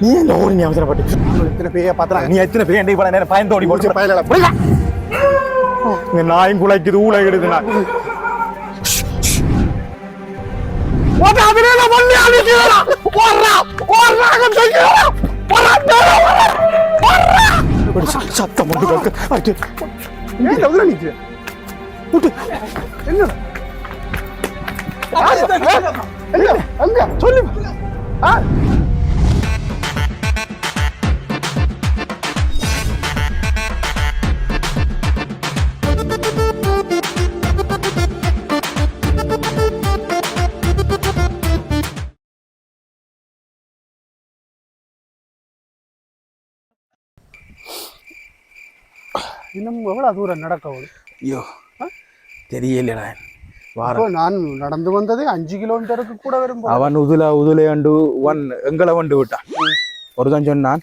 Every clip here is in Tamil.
நீ என்ன ஓடி நீ அவசரப்பட்டு? இத்தனை பேய பார்த்தா நீ எத்தனை பேர் இவ்வளவு நேரம் பயந்தோடி போச்சு பயலடா இங்க நாயும் குலைக்குது நான் ஓடுறா ஓடுறா கொஞ்சம் சத்தம் என்ன? எங்க? எங்க? சொல்லு. ஆ இன்னும் எவ்வளவு தூரம் நடக்க ஐயோ தெரியலடா. நான் நடந்து வந்ததே அஞ்சு கிலோமீட்டருக்கு கூட வரும். அவன் உதுல உதுலையாண்டு ஒன் எங்களை வண்டு விட்டான் ஒருத்தன் சொன்னான்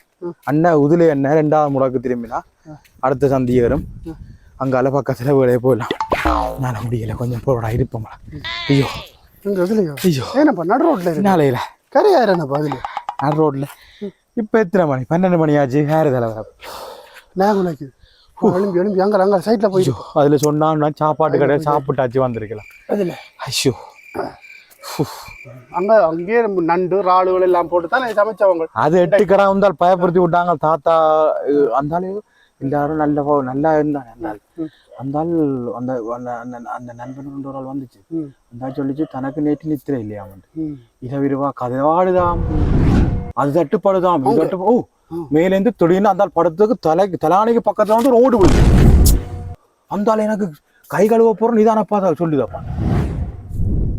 அண்ணன் உதுலை அண்ணன் ரெண்டாவது முடக்கு திரும்பினா அடுத்த சந்தி வரும். அங்கால பக்கத்துல வீடே போயிடலாம். நான் முடியல கொஞ்சம் போடா இருப்போம்டா ஐயோ. ஐயோ. ஏனப்பா நடு ரோட்ல நாளையில கரையாயிரண்ணப்பா அதுல? நான் ரோட்ல. இப்ப எத்தனை மணி? பன்னெண்டு மணி ஆச்சு வேறு தலைவர உழைக்குது. எழும்பி எழும்பி அங்க அங்க சைட்ல போய் ஐயோ அதுல சொன்னான்னா சாப்பாட்டு கடை சாப்பிட்டாச்சு வந்திருக்கலாம். அதுல. ஐயோ. அங்க அங்கேயே நம்ம நண்டு இறாலுகள் எல்லாம் போட்டு தான் சமைச்சவங்க. அது எட்டு கடை வந்தால் பயப்படுத்தி விட்டாங்க. தாத்தா அஹ், அந்த ஆளு எல்லாரும் நல்ல நல்லா இருந்தாங்க அந்த ஆள் அந்த அந்த அந்த நண்பன் கொண்டு ஒரு ஆள் வந்துச்சு. அந்த சொல்லிச்சு தனக்கு நேற்று நித்திர இல்லையா? அவன் ம். இரவிருவா கதவாடுதாம். அது தட்டுப்படுதாம். ஓ ம். மேலேந்து திடீர்னு அந்த படத்துக்கு தலைக்கு தலானிக்கு பக்கத்துல வந்து ரோடு போயிடுச்சு அந்த எனக்கு கை கழுவ போற நிதானப்பா அதை சொல்லுதாப்பா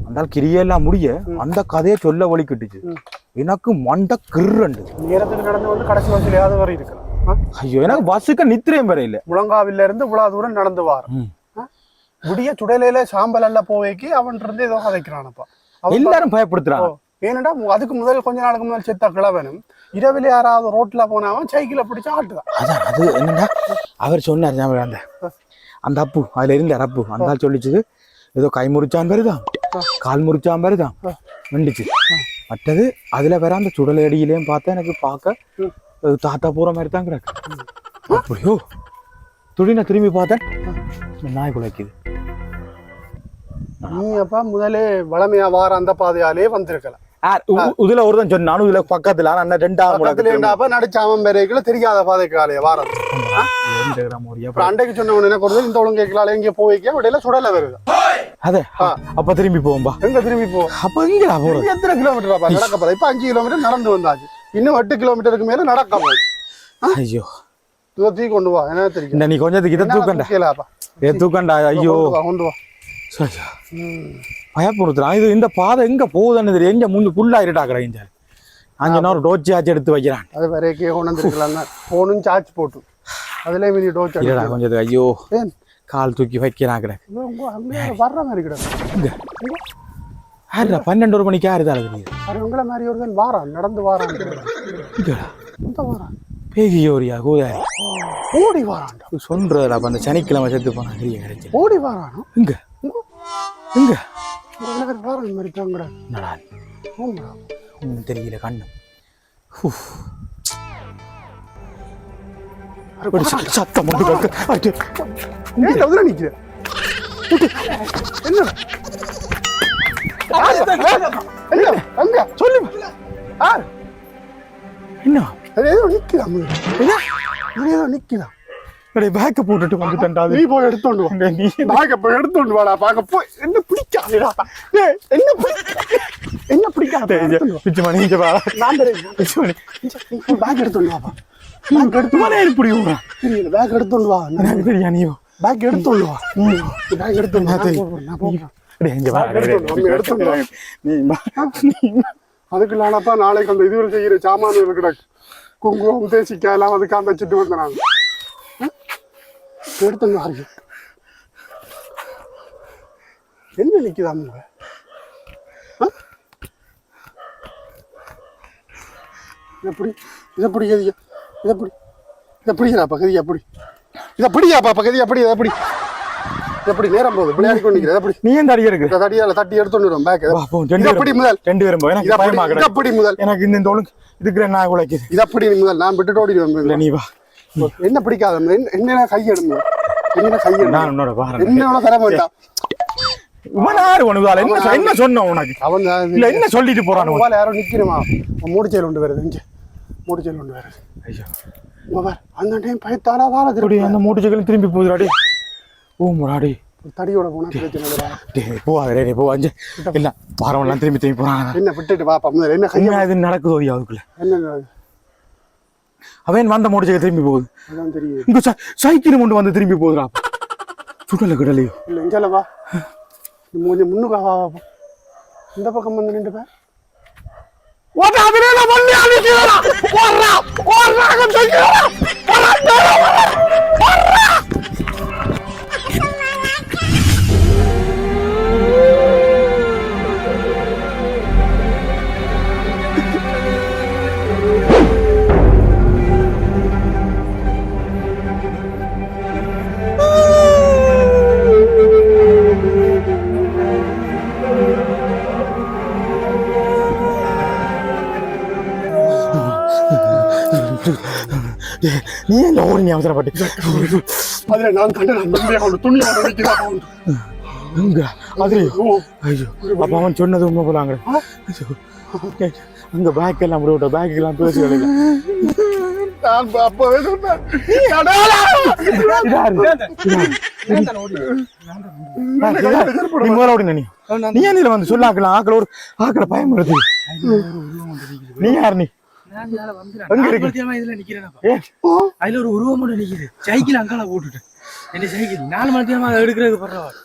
அந்த கிரியெல்லாம் முடிய அந்த கதையை சொல்ல வழி கட்டுச்சு. எனக்கு மண்டை கிருண்டு நேரத்துக்கு நடந்து வந்து கடைசி வசூலியாவது வரை இருக்கலாம்? ஐயோ எனக்கு பஸ்ஸுக்கு நித்திரையும் வரையில முழங்காவில இருந்து இவ்வளவு தூரம் நடந்து வாரம் ம். விடிய சுடலையில சாம்பல் எல்லாம் போவைக்கு அவன் இருந்து ஏதோ கதைக்கிறானப்பா எல்லாரும் பயப்படுத்துறாங்க ஓ, ஏனடா அதுக்கு முதல் கொஞ்ச நாளுக்கு முதல் செத்த கிழவனும் இரவில் யாராவது ரோட்ல போனாவன் சைக்கிளை பிடிச்சு ஆட்டுதான். அதான் அது என்னன்னா அவர் சொன்னார் ஞாபகம் அந்த அந்த அப்பு அதுல இருந்த அப்பு. அந்த ஆள் சொல்லிச்சு ஏதோ கை முறிச்சான் வருதான் கால் முறிச்சான் வருதான் வந்துச்சு மற்றது அதுல வேற அந்த சுடலை அடியிலையும் பார்த்தா எனக்கு பார்க்க தாத்தா போற மாதிரி தான் கிடக்கு. அப்படியோ. துடின திரும்பி பார்த்தேன். நாய் குலைக்குது. நீ அப்பா முதலே வளமையா வார அந்த பாதையாலே வந்திருக்கலாம். இதுல ஒருத்தன் சொன்னான் இதுல பக்கத்துல ஆனா முடக்கு பக்கத்துல இருந்தாப்ப நடிச்சாமன் வரைக்கும் தெரியாத பாதைக்காலே வாரம். அண்டைக்கு சொன்ன உடனே ஒரு இந்த ஒழுங்கு கேட்கலாம் எங்க போவைக்க இடையில சுடல வருது. அதே அப்ப திரும்பி போவோம்பா எங்க திரும்பி போ? அப்ப இங்க எத்தனை கிலோமீட்டர் நடக்க போற இப்ப அஞ்சு கிலோமீட்டர் நடந்து வந்தாச்சு. இன்னும் எட்டு கிலோமீட்டருக்கு மேல நடக்க போகுது ஐயோ. தூக்கி கொண்டு வா என்ன தெரியும்? நீ கொஞ்சத்துக்கு இதை தூக்கண்டா. இதை தூக்கண்டா ஐயோ. கொண்டு வா. பயப்படுத்துறான் இது இந்த பாதை எங்க போகுதுன்னு தெரியும் எங்க முன்னு புல்லா இருட்டாக்குறேன் இங்க. அஞ்சு நாள் டோச்சி ஆச்சு எடுத்து வைக்கிறான். அது வரைக்கே கொண்டு வந்துருக்கலாம் போனும் சார்ஜ் போட்டு. அதுல மினி டோச் இல்லடா கொஞ்சம் ஐயோ. கால் தூக்கி வைக்கிறான் கிடக்கு அங்கே வர்ற மாதிரி கிடக்கு. இங்க. யாருடா பன்னெண்டு ஒரு மணிக்கு யாரு தான் அது உங்களை மாதிரி ஒருத்தன் வாரான் நடந்து வாரான். இந்த வாரான்? பேகியோரியா கூதாரி. ஓடி வாரான்டா. சொல்றதுல அப்ப அந்த சனிக்கிழமை செத்து போனா தெரிய கிடைச்சு ஓடி வாரானோ? இங்க. இங்க. உங்களை மாதிரி வாரான் மாதிரி தாங்கடா என்னடா? ஆமாடா ஒன்றும் தெரியல கண்ணு. சத்தம் மட்டும் நிக்கிற. என்ன? அங்க. சொல்லு. ஆ. என்ன? ஏதோ இது ஏதோ நிக்கலாம் டேய் பேக்க போட்டுட்டு வந்துட்டேன்டா. நீ போய் எடுத்துட்டு வா. நீ பாக்க போய் எடுத்துட்டு வாடா பாக்க போய் என்ன பிடிக்காதுடா. என்ன பிடிக்க என்ன பிடிக்காது வா. பிச்சு மணி இங்க வா நான் தரேன். பிச்சு மணி. பேக் எடுத்துட்டு வாப்பா பேக் எடுத்து மணி இப்படி விடுறான். தெரியல பேக் எடுத்துட்டு வா. எனக்கு தெரியா நீயோ பேக் எடுத்துட்டு வா. பேக் எடுத்துட்டு வா. போறேன், நான் போறேன். டேய் இங்க வா எடுத்துட்டு வா, வா. நீ வா. வா. அதுக்கு நாளைக்கு அந்த இதுவரை செய்யற சாமான் இருக்கிற குங்குமம் தேசிக்காய் எல்லாம் அதுக்கு அந்த வச்சுட்டு வந்தேன் நான் எடுத்துங்க ஆறு என்ன நிக்குதாமுங்க எப்படி இதை பிடிக்காதீங்க இதை பிடி இதை பிடிக்கிறாப்பா கதி எப்படி இதை பிடிக்காப்பா பக்கதி எப்படி இதை எப்படி எப்படி நேரம் போகுது விளையாடி கொண்டு எப்படி நீ ஏன் தடி இருக்கு? தடியால தட்டி எடுத்து வந்துடும் பேக் இது எப்படி முதல். ரெண்டு பேரும் எனக்கு பயமா இது எப்படி முதல். எனக்கு இந்த ஒழுங்கு இதுக்குற நான் உழைக்குது. இது அப்படி முதல். நான் விட்டுட்டு ஓடிடுவேன் நீ வா. என்ன பிடிக்காத? என்ன கையெடுங்க. என்ன கையெடு நான் உன்னோட பாரு என்னோட தர வேண்டாம் இவன் யாரு உனக்கு? என்ன என்ன சொன்ன உனக்கு? அவன் தான் இல்ல என்ன சொல்லிட்டு போறான்? அவன் யாரோ நிக்கணுமா? மூடிச்சல் ஒன்று வருது இங்க மூடிச்சல் ஒன்று வருது ஐயோ. பார், அந்த டைம் இப்படி திருப்பி அந்த மூட்டுச்சக்கலும் திரும்பி போகுதுடாடி ஓ முடாடி தடியோட போனா பிரச்சனை இல்லடா. டேய் போவாத டேய் போ அஞ்சு. இல்ல வாரவெல்லாம் திரும்பி திரும்பி போறான் என்ன விட்டுட்டு முதல்ல என்ன கைய இது நடக்குதோ அதுக்குள்ள? என்ன அவன் வந்த மூட்டுச்சக்க திரும்பி போகுது. இங்க சைக்கிள் கொண்டு வந்து திரும்பி போகுதுடா. சுடல கிடலையோ இல்ல இங்கல வா. நீ கொஞ்சம் முன்னுக்கு. இந்த பக்கம் வந்து நின்று பார். ஓட்டா அதிலே வள்ளி அழிக்கிறா ஓடுறா ஓடுறாங்க சொல்லிக்கிறா நீ என்ன ஓடி அவசரப்பட்டு? அதுல நான் கண்ட அவன். அங்க ஐயோ அப்ப சொன்னது உண்மை போலாங்க அங்க. பேக் எல்லாம் விட பேக் எல்லாம் பேசி வேலையில நான் அப்பவே சொன்னேன் நீ முதல்ல ஓடி நீ. நீ ஏன் இதுல வந்து சொல்லாக்கலாம் ஆக்கள ஒரு ஆக்கள பயம் வருது நீ யார் நீ? அதுல ஒரு உருவம் மட்டும் நிக்குது. சைக்கிள் அங்கால போட்டுட்டு என்ன சைக்கிள். நாலு மணி நேரமா அதை எடுக்கிறதுக்கு பரவாயில்ல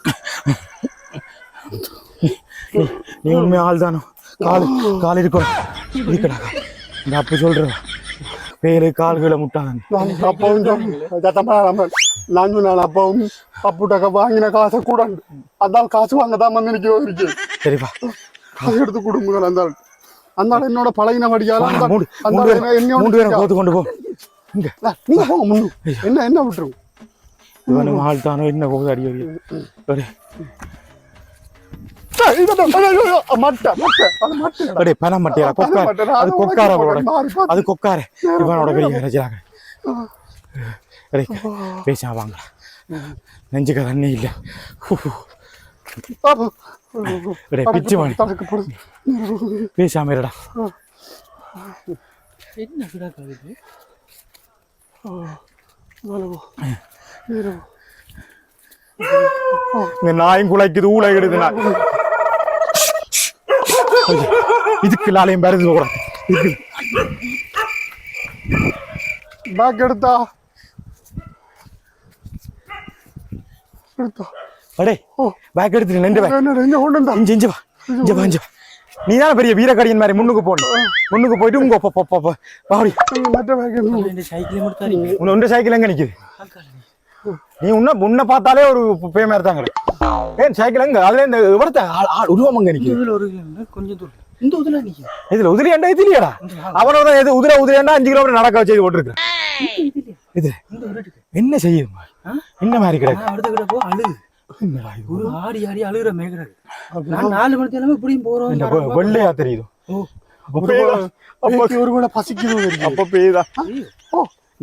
நீ உண்மை ஆள் தானோ கால் கால் இருக்கணும் இருக்கடா. இந்த அப்ப சொல்றேன். பேரு கால்களை முட்டாதான் நான் அப்பவும் நான் அப்பவும் அப்புட்டக்க வாங்கின காசை கூட அதான் காசு வாங்க தான் வந்து இருக்கு. சரிப்பா அதை எடுத்து கொடு முதல்ல அந்த. அந்த என்னோட பழகின ஆள் என்ன- பேரும். கோத்து கொண்டு போ. இங்க. நீங்க போங்க முன்னு. என்ன என்ன விட்டுருங்க? இவனும் ஆள் தானோ என்ன போகுது அடி அடி அது மட்டை அடே பணம் மட்டியா பணம் கொக்கார. மட்டை, அது கொக்கார இவனோட பெரிய நெஞ்சுக்க தண்ணி இல்ல. பிச்சு போடு. பேசாம இருடா என்ன. இங்க நாயும் குலைக்குது ஊழ எடுது நான் இதுக்கு லாலையும் போகிறேன் பேக் எடுத்தா எடுத்தா அடே ஓ. பேக் எடுத்துட்டு நின்று இஞ்சி இஞ்சி வா இஞ்சி வா இஞ்சி வா. நீ தானே பெரிய வீரக்கடியன் மாதிரி முன்னுக்கு போகணும் முன்னுக்கு போயிட்டு உங்க போ- போ- போ- போ. வாடி மற்ற பேக் எங்க இந்த சைக்கிள் மட்டும் தரீங்க உன்னை உண்ட சைக்கிள் எங்க நிக்குது? நீ உன்ன உன்னை பார்த்தாலே ஒரு பேமா இருந்தாங்க ஏன் சைக்கிள் எங்க? அதுல இந்த ஆள் உருவம் அங்க நிக்குது? கொஞ்சம் தூரம். இந்த நிக்குது இதுல உதிரியாண்டா இது இல்லையாடா? அவனோட எது உதிர உதிரியாண்டா அஞ்சு கிலோமீட்டர் நடக்க வச்சு இது இந்த வீட்டுக்கு என்ன செய்யுது என்ன மாதிரி கிடக்கு? நான் அடுத்த கிட்ட போ அழுகு என்னடா இது? ஒரு ஆடி ஆடி அழுகுற மேய்க்கிறது நான் நாலு மணி நேரமா இப்படியும் போறோம். வெள்ளையா தெரியுது. ஒரு பசிக்குது அப்ப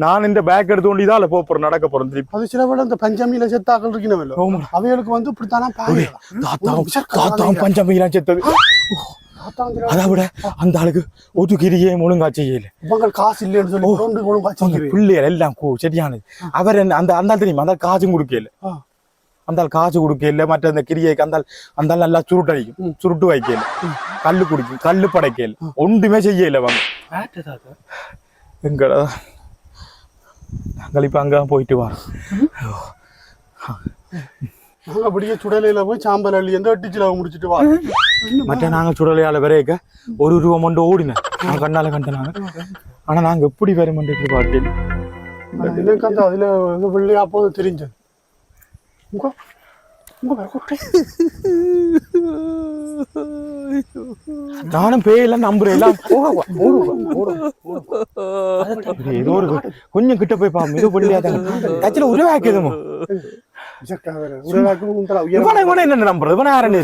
நான் இந்த பேக் எடுத்து கொண்டு போறேன் நடக்க போறேன் திருப்பி. அது சில வேளை இந்த பஞ்சமியில செத்தாக்கள் இருக்கணும். அவைகளுக்கு வந்து இப்படித்தானா தாத்தாவும் பஞ்சமிலாம் செத்தது. அதை விட அந்த ஆளுக்கு ஒரு கிரியே ஒழுங்கா செய்யல. இவங்க காசு இல்லைன்னு சொல்லி பிள்ளைகள் எல்லாம் கூ சரியானது. அவர் என்ன அந்த அந்த தெரியுமா? அந்த காசும் கொடுக்கல. அந்த காசு கொடுக்கல மற்ற அந்த கிரியைக்கு அந்த அந்த நல்லா சுருட்டு அடிக்கும் சுருட்டு வைக்கல கல்லு குடிக்கும் கல்லு படைக்கல ஒன்றுமே செய்யல அவங்க ஆட்டு தாத்தா எங்கடா? நாங்கள் இப்ப அங்க போயிட்டு வரோம். அப்படியே சுடலையில போய் சாம்பல் அள்ளி எந்த அட்டிச்சில முடிச்சிட்டு வா. மற்ற நாங்க சுடலையால விரைக்க ஒரு ரூபா மண்டு ஓடினேன் நான் கண்ணால கண்டனாங்க ஆனா நாங்க எப்படி வருமென்று பார்த்தேன் எனக்கு அந்த அதுல வந்து வெள்ளையா போது தெரிஞ்சது உங்க உங்க வேற கொட்டை. நானும் பேயெல்லாம் நம்புறேன் எல்லாம் போக ஏதோ ஒரு கொஞ்சம் கிட்ட போய் பாப்போம் ஏதோ வெள்ளையா தாங்க கட்சியில இவனை என்ன நம்புறது இவனை யாரும்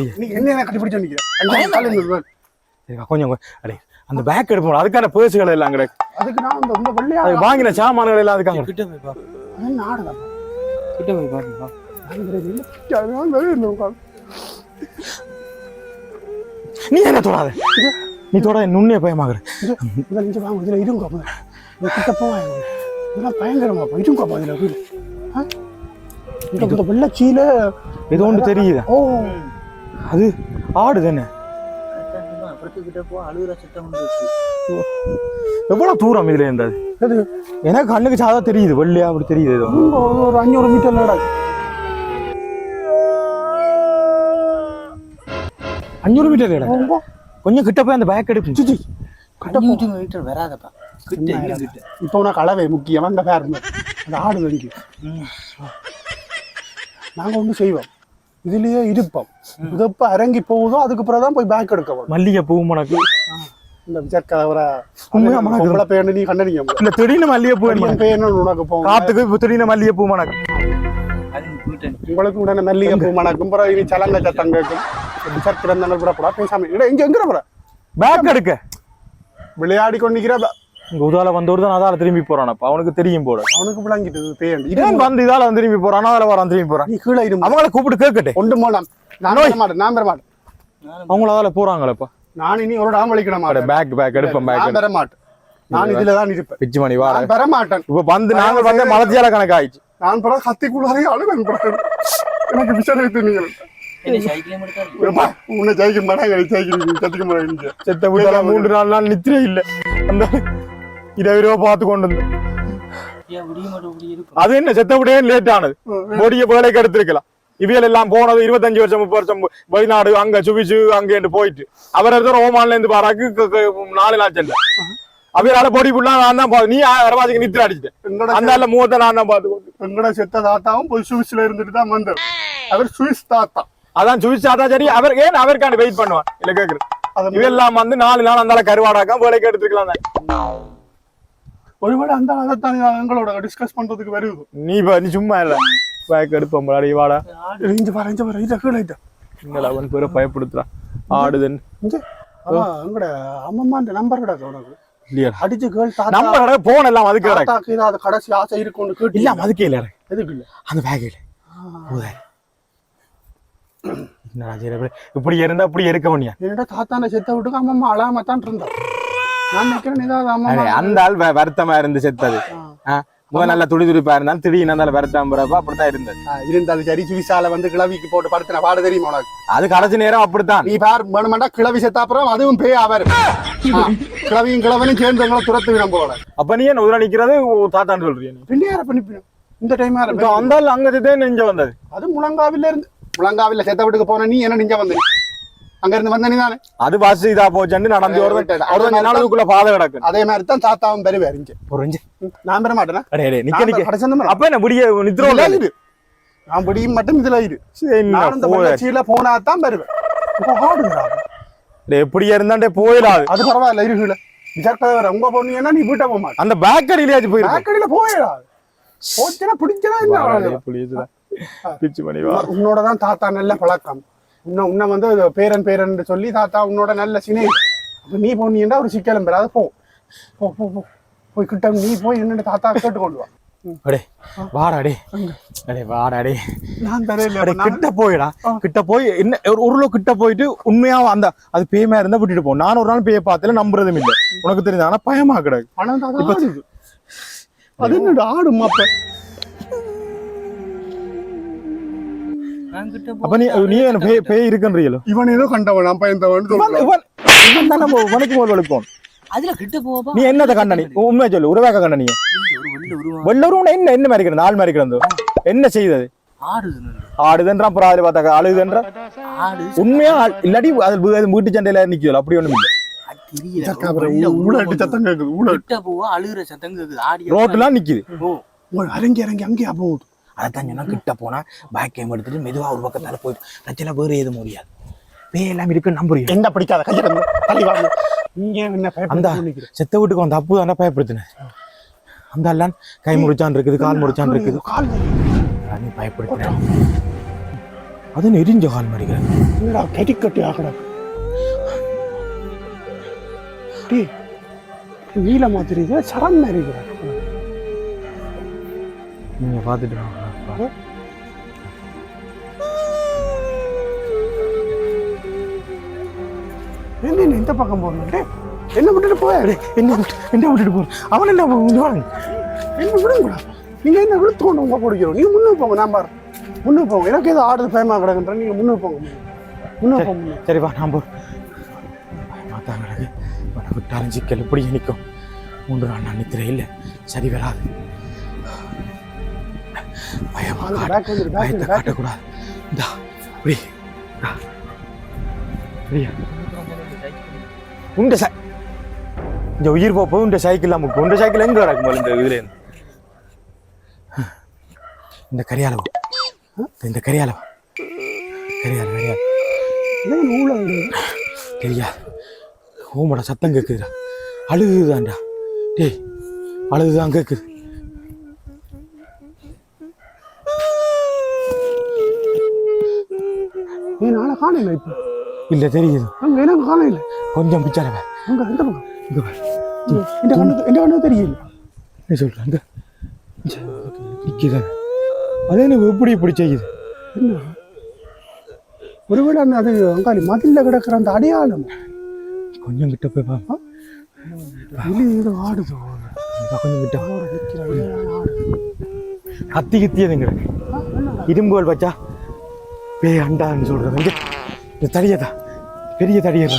என்ன கொஞ்சம் அடே அந்த பேக் எடுப்போம் அதுக்கான பேர்ஸுகள் எல்லாம் கிடையாது அதுக்கு நான் இந்த வெள்ளையா வாங்கின சாமான்கள் எல்லாம் அதுக்காக கிட்ட போய் பாப்போம் அது நாடகம் கிட்ட போய் பாப்போம் நீ என்ன தொடாத? நீ தொட நுண்ணிய பயமாகுற. இது இதுல இங்க வாங்க இதுல இருங்க அப்ப இதெல்லாம் இருங்க இதுல வீடு? இந்த வெள்ளச்சீல ஏதோ ஒன்று தெரியுதா? ஓ. அது ஆடு தானே எவ்வளவு தூரம் இதுல இருந்தது? அது எனக்கு கண்ணுக்கு சாதா தெரியுது வெள்ளையா அப்படி தெரியுது ஒரு- அஞ்சூறு மீட்டர்ல கிடக்கு அஞ்சூறு மீட்டர் இடம் ரொம்ப கொஞ்சம் கிட்ட போய் அந்த பேக் எடுக்கும் சிச்சி அஞ்சூற்றி மீட்டர் வராதப்பா. கிட்ட கிட்ட. இப்போ உனக்கு அளவே முக்கியம். அந்த பாருங்க அந்த ஆடு வங்கி நாங்க ஒண்ணு செய்வோம். இதுலயே இருப்போம் இது எப்ப அரங்கி போகுதோ அதுக்கு பிறகு தான் போய் பேக் எடுக்க மல்லிகை பூ மணக்கு இந்த மணக்குது. பொம்பளை பேன்னு நீ கண்டனிங்க இல்ல திடீர்னு மல்லிகை பூ பேன்னு உனக்கு போகும் காத்துக்கு திடீர்னு மல்லிகை பூ மணக்கு உங்களுக்கு உடனே மல்லிகை பூ மணக்கும் பிறகு இனி சலங்க சத்தம் கேட்கும். விசாரிக்கிறந்தாங்க கூட கூட பேசாம இட இங்க எங்கிற போற பேக் எடுக்க. விளையாடி கொண்டிருக்கிற இங்க உதால வந்தவர் தான் அதால திரும்பி போறானப்ப அவனுக்கு தெரியும் போட அவனுக்கு விளங்கிட்டு இது இதன் வந்து இதால வந்து திரும்பி போறான்? அதால வரான் திரும்பி போறான். நீ கீழே இரு. அவங்கள கூப்பிட்டு கேட்கட்டே ஒன்று போனான் நான் பெற மாட்டேன் நான் பெற மாட்டேன் அவங்கள அதால போறாங்களப்பா. நான் இனி ஒரு டாம் வலிக்கிட மாட்டேன் பேக் பேக் எடுப்பேன் பேக் பெற மாட்டேன் நான் இதுல தான் இருப்பேன். பிச்சு மணி நான் பெற மாட்டேன் இப்ப வந்து நாங்க வந்து மலர்ச்சியால கணக்காயிடுச்சு. நான் பிறகு கத்திக்குள்ளாரே அழுவேன் எனக்கு விசாரித்து நீங்கள் உன்னை ஜெயிக்க மாட்டாங்க சத்திக்க மாட்டேங்க செத்த வீட்டால மூன்று நாலு நாள் நித்திரே இல்ல. அந்த இருபது ரூபா பார்த்து கொண்டு வந்து. ஏன் விடிய மட்டும் இப்படி இருக்கும் அது என்ன செத்த லேட் ஆனது? பொடிய வேலைக்கு எடுத்திருக்கலாம். இவியல் எல்லாம் போனது இருபத்தஞ்சு வருஷம் முப்பது வருஷம் வெளிநாடு அங்க சுவிச்சு அங்கேண்டு போயிட்டு. அவர் இருக்கிற ஓமான்ல இருந்து பாராக்கு நாலு நாள் செல்ல அவையால பொடி புள்ளா நான் தான் பா- நீ அரவாஜிக்கு நித்திர அடிச்சிட்டேன் அந்த மூத்த நான் தான் பார்த்து எங்கட செத்த தாத்தாவும் போய் சுவிஸ்ல இருந்துட்டு தான் வந்தார் அவர் சுவிஸ் தாத்தா. அதான் சுவிச்சு அதான் சரி. அவர் ஏன் அவருக்காண்டி வெயிட் பண்ணுவான்? இல்ல கேக்குறேன் இவெல்லாம் வந்து நாலு நாள் அந்த கருவாடாக்கா வேலைக்கு எடுத்துக்கலாம் தான். ஒருவேளை அந்த அதைத்தான் எங்களோட டிஸ்கஸ் பண்றதுக்கு வருது. நீ நீ சும்மா இல்ல. பேக் எடுப்போம் முன்னாடி வாடா. இங்க வர இங்க வர இதை கீழே. இங்கடா அவன் பேரை பயப்படுத்துறான் ஆடுதன். இங்க எங்கட அம்மம்மான்ற நம்பர் கிடக்கு உனக்கு. அடிச்சு கேள் தாத்தா நம்ம கடை போன் எல்லாம் அதுக்கு கிடக்கு கடைசி ஆசை இருக்கும்னு கேட்டு இல்ல அதுக்கே இல்ல எதுக்கு இல்ல? அந்த என்னடா செய்யற இப்படி இருந்தா இப்படி இருக்க முடியா என்னடா தாத்தான செத்த விட்டுக்கு அம்மம்மா அழாம தான் இருந்தா? நான் நினைக்கிறேன் ஏதாவது அம்மம்மா அந்த ஆள் வருத்தமா இருந்து செத்தது. முதல் நல்ல துடி துடிப்பா இருந்தாலும் திடீர்னு அந்த வருத்தம் போறப்ப அப்படித்தான் இருந்தது. ஆ, இருந்தாது சரி சுவிசால வந்து கிளவிக்கு போட்டு படுத்தின பாடு தெரியுமா உனக்கு? அது கடைசி நேரம் அப்படித்தான். நீ பார் வேணுமெண்டா கிளவி செத்த அப்புறம் அதுவும் பேய் அவர் கிளவியும் கிளவனும் சேர்ந்து எங்களை துரத்து விட போல. அப்ப நீ என்ன உதவ நிக்கிறது? தாத்தான்னு சொல்றிய நீ. பின்ன யார பண்ணிப்பிடும் இந்த டைம் அந்த அங்க செத்தே நெஞ்ச வந்தது. அது முழங்காவில இருந்து. முழங்காவில செத்த வீட்டுக்கு போன நீ என்ன நிஞ்ச வந்த? அங்க இருந்து வந்த நீ தானே? அது பஸ் இதா போச்சுன்னு நடந்து ஒரு கொஞ்ச நாளுக்குள்ள பாதை கிடக்கு. அதே மாதிரி தான் தாத்தாவும் இங்க ஒரு இஞ்சு நான் பெற மாட்டேனா? அடே நிக்க நிக்க. கடைசி. அப்ப என்ன இதுல இரு. நான் பிடியும் மட்டும் இதுல இரு நான் இந்த வெள்ளச்சியில போனா தான் பெறுவேன். ஆடுங்கடா இருந்தாண்டே போயிடாது அது பரவாயில்ல இருக்குல்ல விசாரிக்க உங்க பொண்ணுங்கன்னா நீ வீட்டை போக மாட்டேன் அந்த பேக்கரியிலேயாச்சும் போயிருக்கு பேக்கடியில போயிடாது போச்சுன்னா அவ்வளவுதான். புரியுதுடா பிச்சு பண்ணி வா உன்னோட தான் தாத்தா நல்ல பழக்கம். உன்னை உன்னை வந்து பேரன் பேரன் சொல்லி தாத்தா உன்னோட நல்ல சினை அப்ப நீ போனீங்கன்னா ஒரு சிக்கலும் பெறாத போ. போ போ போ. போய் கிட்ட நீ போய் என்னோட தாத்தா கேட்டு கொண்டு வா. அடே வாடா டே அடே வாடா டே நான் அடே கிட்ட போயிடா. கிட்ட போய் என்ன ஒரு உருளோ கிட்ட போயிட்டு உண்மையா அந்த அது பேயமா இருந்தா விட்டுட்டு போ. நான் ஒரு நாள் பேய பார்த்தல நம்புறதும் இல்லை. உனக்கு தெரியுது ஆனா பயமா கிடக்கு. அது என்னோட ஆடும் அப்ப அப்ப நீ நீ என்ன பேய் பேய் இருக்குன்றீங்களோ இவன் ஏதோ கண்டவன் நான் பயந்தவன் இவன் இவன் தானே அதுல கிட்ட போவா? நீ என்னத கண்ண நீ? உண்மையா சொல்லு உருவாக்க கண்ண நீ. ஒரு வெள்ள உருவம் வெள்ளரும் என்ன என்ன மாதிரி ஆள் மாதிரி கிடந்தோ என்ன செய்தது. ஆடுதுன்றான் அப்புறம் அதுல பார்த்தாக்க அழுதுன்ற? உண்மையா? இல்லாட்டி அது வீட்டு சண்டையில நிக்குது அப்படி ஒண்ணும் இல்லை. சத்தம் கேக்குது நிக்குது. அரங்கி அரங்கி அங்கேயா போகுது அதான் சொன்னா கிட்ட போனா பேக் கேம் எடுத்துட்டு மெதுவா ஒரு பக்கத்தால போயிட்டு பிரச்சனை வேறு எதுவும் முடியாது. எல்லாம் இருக்கு நம்புறீங்க? என்ன பிடிக்காத கையில தள்ளி வாங்க. இங்க என்ன அந்த செத்த வீட்டுக்கு வந்த அப்பு தானே பயப்படுத்தினேன் அந்த எல்லாம் கை முறிச்சான் இருக்குது கால் முறிச்சான் இருக்குது. கால். நீ பயப்படுத்துறேன் அது நெறிஞ்ச கால் மறிக்கிறேன் என்னடா கெட்டிக்கட்டி ஆகடா டேய் நீளமா தெரியுது சரம் இருக்கிறா நீங்க பார்த்துட்டு வாங்க என்ன இந்த பக்கம் போகணும் என்ன விட்டுட்டு போய என்ன என்ன விட்டுட்டு போறேன் அவன் என்ன வாங்க. என்ன விடுங்கடா. நீங்க என்ன விழுத்து கொண்டு உங்க பிடிக்கிறோம்? நீங்க முன்னுக்கு போங்க நான் பாரு. முன்னுக்கு போங்க. எனக்கு ஏதோ ஆடுது பயமா கிடக்குன்ற. நீங்க முன்னுக்கு போங்க முன்னுக்கு போங்க முன்னுக்கு. சரி வா நான் போ. மாத்தாங்க இவனை விட்டாலும் சிக்கல் இப்படி நிற்கும். மூன்று நாள் நான் நித்திர இல்லை சரி வராது. பயமா வாங்க, காட்டு. back வந்துரு, back பயத்தை காட்டக்கூடாது இந்தா. இப்படியா உண்ட சை இந்த உயிர் போப்போ உண்ட சைக்கிள் முக்கு உண்ட சைக்கிள் எங்க கிடக்கும் போல இந்த இதுல இந்த கரியாலவா இந்த கரியாலவா கரியால கரியால. தெரியாது ஓமோட சத்தம் கேட்குதுடா அழுகுதான்டா டேய் அழுகுதான் கேட்குது நீ நாளை காணல இப்போ? இல்லை தெரியுது. அங்க எனக்கு காணல கொஞ்சம் பிச்சாரவ அங்க இந்த பக்கம். இங்கே பாரு. இந்த கண்ணு இந்த கண்ணு தெரியல என்ன சொல்கிறேன் அங்கே அதே எனக்கு எப்படி இப்படி செய்யுது? என்ன? ஒருவேளை அந்த அது அங்காளி மதில்ல கிடக்குற அந்த அடையாளம். கொஞ்சம் கிட்ட போய் பாப்பா. இல்லை ஏதோ ஆடுது கொஞ்சம் கிட்ட. ஆடு கத்தி என்னடா? இரும்புகள் வச்சா பேய் அண்டான்னு சொல்கிறது இங்கே இந்த தடியதா? பெரிய தடியதா?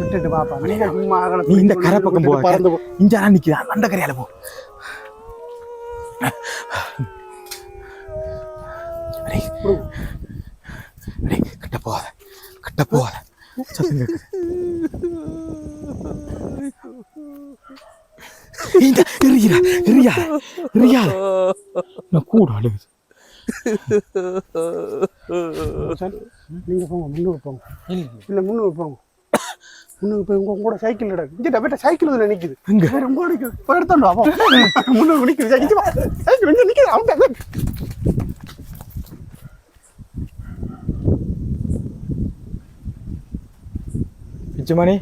விட்டுட்டு பாப்பா. நீ இந்த கரை பக்கம் போ பறந்து போ. இஞ்சாரா நிற்கிது அந்த கரையால போ. கிட்ட போகாத கிட்ட போகாத. இந்த எரியா எரியா எரியா நான் கூட அழுகுது. நீங்கள் போங்க முன்னுக்கு போங்க இல்லை முன்னுக்கு போங்க முன்னுக்கு போய் உங்க கூட சைக்கிள் கிடக்கு இங்கே டபேட்டா சைக்கிள் வந்து நிற்கிது இங்கே ரொம்ப உங்க நிக்குது போய் எடுத்தாண்டு வா முன்னுக்கு சைக்கிள் வா. சைக்கிள் இங்க நிக்குது அவங்க பிச்சுமணி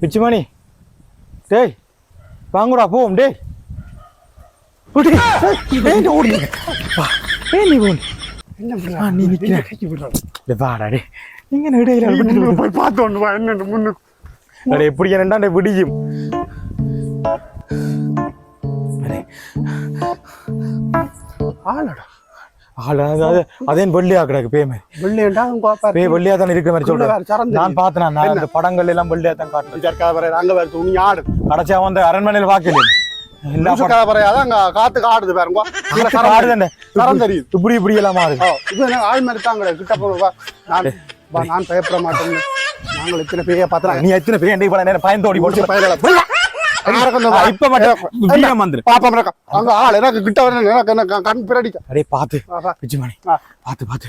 பிச்சுமணி டேய் வாங்கடா போவோம் டேய் முன்னுக்கு அடே எப்படி என்னடா விடியும். அடே ஆளடா. ஆளு அது- அது- வெள்ளையா கிடக்கு பேய் மாதிரி. பாப்பாரு பேய் வெள்ளையா தானே இருக்கிற மாதிரி சொல்றேன் நான். பார்த்தேன் நான் படங்கள் எல்லாம் வெள்ளையா தான் காட்டுறேன் இதற்காக அங்க வேற துணி ஆடு. கடைசியா வந்து அரண்மனையில் பார்க்கல லூசுக்காக வரையாத அங்க காத்துக்கு ஆடுது பாருங்க. சரம் தெரியுது. இப்படி இப்படி எல்லாம் மாறுது. இது என்ன ஆள் மாதிரி கிட்ட போ வா. நான் நான் பயப்பட மாட்டேன் நாங்கள் இத்தனை பேய பார்த்தா நீ எத்தனை பேர் என்னை போல நேரம் பயந்து ஓடி போட்டு. இப்ப இப்ப மட்டும் வந்துரு. பாப்பா அங்க ஆள் எனக்கு கிட்ட வர எனக்கு கண் பிரடிக்க அடே பாத்து. பிச்சுமணி. பாத்து பாத்து.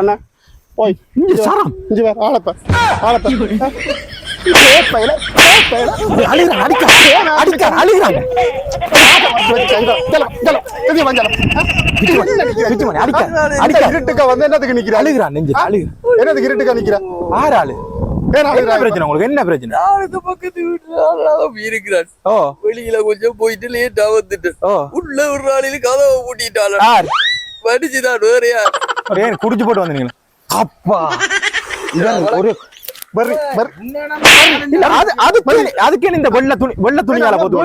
அண்ணா போய். இங்க சரம். இங்க வேற ஆளப்ப. ஆளப்ப. அடிக்க வந்து ஏன் என்ன பிரச்சனை உங்களுக்கு என்ன பிரச்சனை வெளியில கொஞ்சம் போயிட்டு லேட்டா வந்துட்டேன் உள்ள ஒரு நாளையில கதவை பூட்டிட்டாள் யார் மடிச்சுதான் ஒரு குடிச்சு போட்டு வந்தீங்களா அப்பா ஒரு பர்ரி பர் இல்ல அது அதுக்கு அதுக்கு இந்த வெள்ள துணி வெள்ள துணியால போட்டு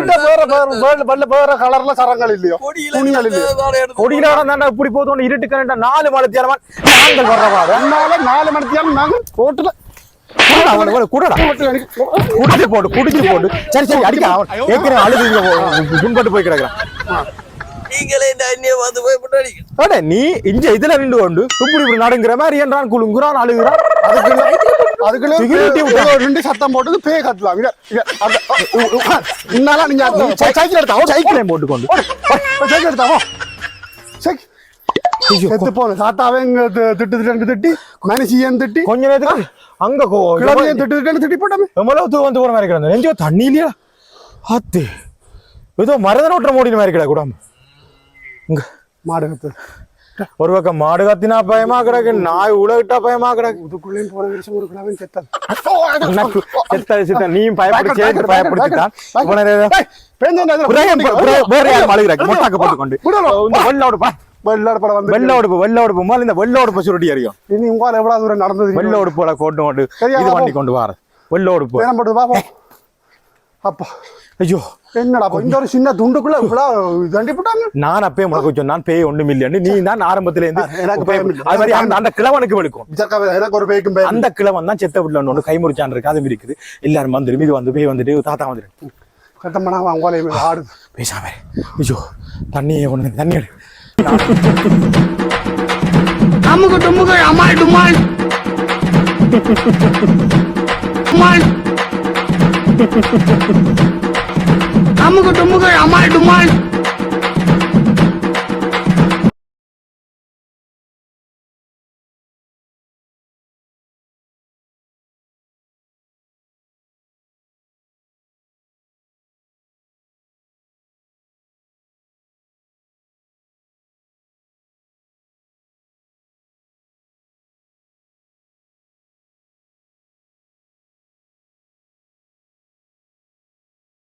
குடிச்சு குடிச்சு சரி சரி அடிக்க ஏற்கனவே அழுது இங்க புண்பட்டு போய் கிடக்குறான் நீ இங்க இதுல நின்று கொண்டு இப்படி இப்படி நடுங்கிற மாதிரி என்றான் குலுங்குறான் அழுகுறான் விட்டா. அதுக்குள்ள ரெண்டு சத்தம் போட்டது பேய் உ, இன்னால நீங்க சைக்கிள் எடுத்தா சைக்கிளையும் போட்டுக்கொண்டு சைக்கிள். எடுத்தாவோ சைக்கிள் செத்து போன சாத்தாவே இங்க திட்டு திட்டு திட்டி மனுஷியன் திட்டி. கொஞ்ச நேரத்துக்கு அங்க கோ- கிளம்பியன் திட்டு திட்டு திட்டி போட்டாமே. எவ்வளவு தூரம் வந்து போற மாதிரி கிடந்த நெஞ்சோ தண்ணி இல்லையா அத்து. ஏதோ மரதன ஓட்டுற மாதிரி கிடக்கு கூடாம. இங்க. மாடு ஒரு பக்கம் மாடு கத்தினா பயமா கிடக்கு நாய் உலகிட்டா பயமா கிடக்கு. இதுக்குள்ளேயும் போன வருஷம் ஒரு கிழவன் செத்தது. செத்த நீயும் பயப்படி சேர்த்து பயப்படுத்திட்டான் வேற யார் மழுகிறாக்கு மொட்டாக்க போட்டுக்கொண்டு வெள்ளாடு படம் வந்து வெள்ள உடுப்பு வெள்ள உடுப்பு மேல இந்த வெள்ள உடுப்பு சுருட்டி அறியும் இனி உங்களால எவ்வளவு தூரம் நடந்தது வெள்ள உடுப்போல கொண்டு இது பண்ணி. கொண்டு வார வெள்ள உடுப்பு பேரம் போட்டு பாப்போம் அப்பா. ஐயோ. என்னடா இந்த ஒரு சின்ன துண்டுக்குள்ள இவ்வளவு தண்டி போட்டாங்க. நான் அப்பயே உனக்கு சொன்னான் பேய் ஒண்ணும் இல்லைன்னு நீ தான் ஆரம்பத்துல இருந்து எனக்கு இல்லை. அது மாதிரி அந்த அந்த கிழவனுக்கு வெளுக்கும் எனக்கு ஒரு பேய்க்கும் பேய் அந்த கிழவன் தான் செத்த வீட்டுல ஒன்று கை முறிச்சான் இருக்கு அது இருக்குது. எல்லாரும் வந்துடும் இது வந்து பேய் வந்துட்டு தாத்தா வந்துட்டு. சத்தம் பண்ணாம உங்களால ஆடுது. பேசாம. ஐயோ தண்ணியை வந்து தண்ணி எடு. அமுகு டுமுகு அமால் டுமால். டுமால். அமுகு டுமுகு அமால் டுமால்.